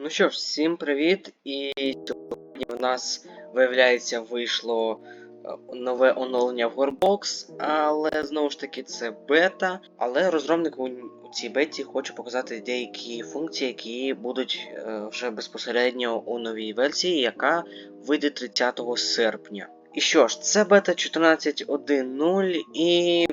Ну що ж, всім привіт! І сьогодні в нас, виявляється, вийшло е, нове оновлення в Warbox, але знову ж таки це бета. Але розробник у, у цій беті хоче показати деякі функції, які будуть е, вже безпосередньо у новій версії, яка вийде 30 серпня. І що ж, це бета 14.1.0 і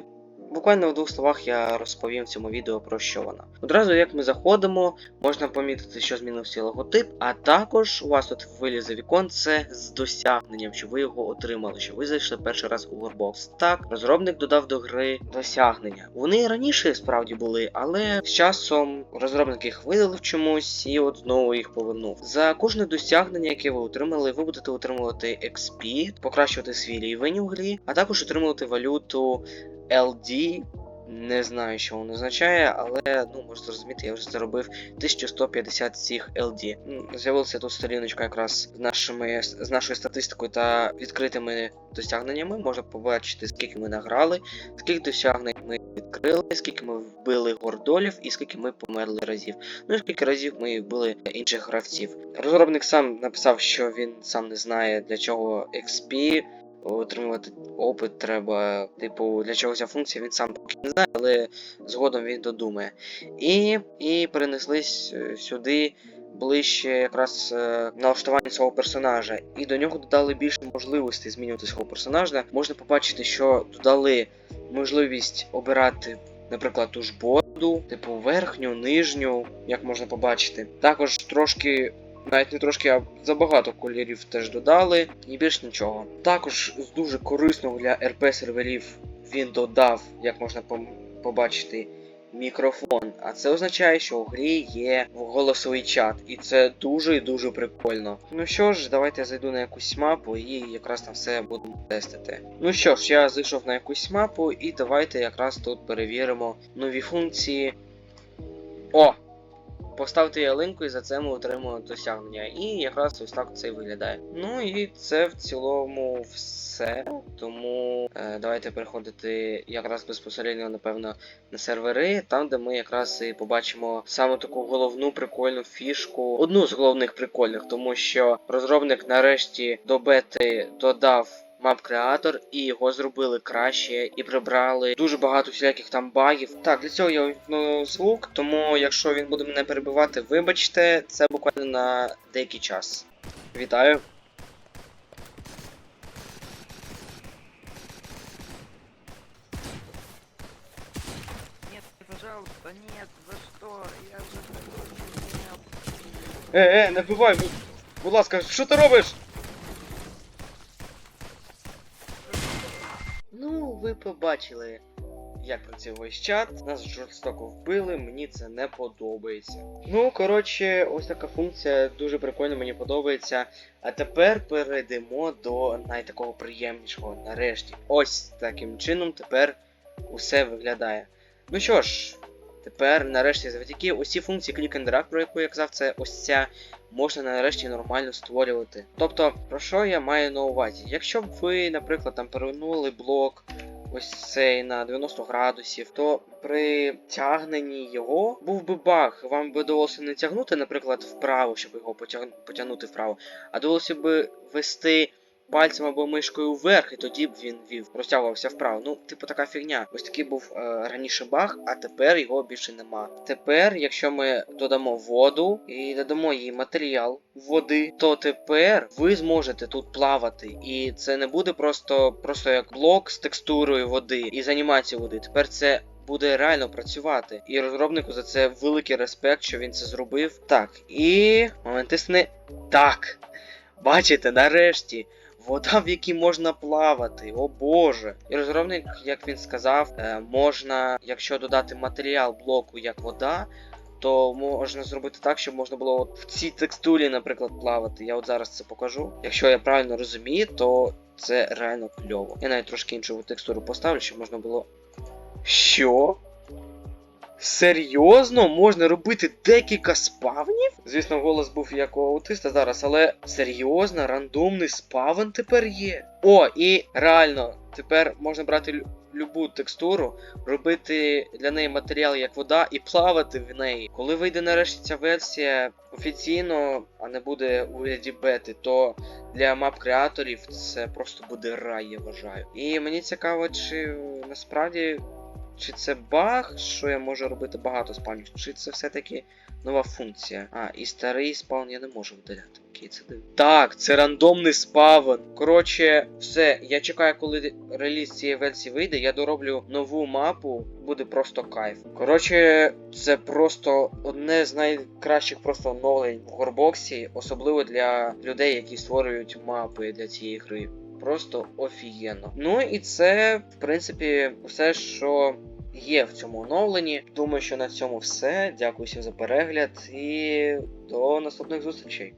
Буквально в двох словах я розповім в цьому відео про що вона. Одразу як ми заходимо, можна помітити, що змінився логотип, а також у вас тут вилізе віконце з досягненням, що ви його отримали, що ви зайшли перший раз у Warbox. Так, розробник додав до гри досягнення. Вони раніше справді були, але з часом розробник їх видалив чомусь і от знову їх повернув. За кожне досягнення, яке ви отримали, ви будете отримувати XP, покращувати свій рівень у грі, а також отримувати валюту LD. Не знаю, що воно означає, але ну можете зрозуміти, я вже заробив 1150 цих LD. З'явилася тут сторіночка якраз з нашими з нашою статистикою та відкритими досягненнями. Можна побачити, скільки ми награли, скільки досягнень ми відкрили, скільки ми вбили гордолів і скільки ми померли разів. Ну і скільки разів ми вбили інших гравців. Розробник сам написав, що він сам не знає для чого XP отримувати опит треба. Типу, для чого ця функція, він сам поки не знає, але згодом він додумає. І, і перенеслись е, сюди ближче якраз е, налаштування свого персонажа. І до нього додали більше можливостей змінювати свого персонажа. Можна побачити, що додали можливість обирати. Наприклад, ту ж боду, типу верхню, нижню, як можна побачити. Також трошки навіть не трошки, а забагато кольорів теж додали, і більш нічого. Також з дуже корисного для РП серверів він додав, як можна побачити, мікрофон. А це означає, що у грі є голосовий чат, і це дуже і дуже прикольно. Ну що ж, давайте я зайду на якусь мапу і якраз там все будемо тестити. Ну що ж, я зайшов на якусь мапу, і давайте якраз тут перевіримо нові функції. О! Поставити ялинку і за це ми отримуємо досягнення. І якраз ось так це і виглядає. Ну і це в цілому все. Тому е, давайте переходити якраз безпосередньо, напевно, на сервери, там, де ми якраз і побачимо саме таку головну прикольну фішку. Одну з головних прикольних, тому що розробник нарешті до бети додав мап-креатор, і його зробили краще і прибрали дуже багато всіляких там багів. Так, для цього я вимкну звук, тому якщо він буде мене перебивати, вибачте, це буквально на деякий час. Вітаю. Пожалуйста, нет, за что? Я же. Е, е, не вбивай! Будь ласка, що ти робиш? Ну, ви побачили, як працює весь чат. Нас жорстоко вбили, мені це не подобається. Ну, коротше, ось така функція дуже прикольно, мені подобається. А тепер перейдемо до найтакого приємнішого. Нарешті. Ось таким чином тепер усе виглядає. Ну що ж, тепер нарешті завдяки цій функції Click and Drag, про яку я казав, це ось ця можна нарешті нормально створювати. Тобто, про що я маю на увазі? Якщо б ви, наприклад, там перевернули блок ось цей на 90 градусів, то при тягненні його був би баг. Вам би довелося не тягнути, наприклад, вправо, щоб його потяг... потягнути вправо, а довелося би вести. Пальцем або мишкою вверх, і тоді б він вів, розтягувався вправо. Ну, типу, така фігня. Ось такий був е, раніше баг, а тепер його більше нема. Тепер, якщо ми додамо воду і додамо їй матеріал води, то тепер ви зможете тут плавати. І це не буде просто, просто як блок з текстурою води і з анімацією води. Тепер це. Буде реально працювати, і розробнику за це великий респект, що він це зробив. Так, і момент істини. Так. Бачите, нарешті вода, в якій можна плавати, о боже. І розробник, як він сказав, е, можна, якщо додати матеріал блоку як вода, то можна зробити так, щоб можна було от в цій текстурі, наприклад, плавати. Я от зараз це покажу. Якщо я правильно розумію, то це реально кльово. Я навіть трошки іншу текстуру поставлю, щоб можна було. Що? Серйозно можна робити декілька спавнів? Звісно, голос був як у аутиста зараз, але серйозно, рандомний спавн тепер є. О, і реально, тепер можна брати лю- любу текстуру, робити для неї матеріал як вода і плавати в неї. Коли вийде нарешті ця версія офіційно, а не буде у вигляді бети, то для мап-креаторів це просто буде рай, я вважаю. І мені цікаво, чи насправді чи це баг, що я можу робити багато спавнів, чи це все-таки нова функція. А, і старий спаун я не можу видаляти. Окей, це дивно. Так, це рандомний спавн. Коротше, все, я чекаю, коли реліз цієї версії вийде, я дороблю нову мапу, буде просто кайф. Коротше, це просто одне з найкращих просто оновлень в горбоксі, особливо для людей, які створюють мапи для цієї гри. Просто офігенно. Ну і це, в принципі, все, що є в цьому оновленні. Думаю, що на цьому все. Дякую всім за перегляд і до наступних зустрічей.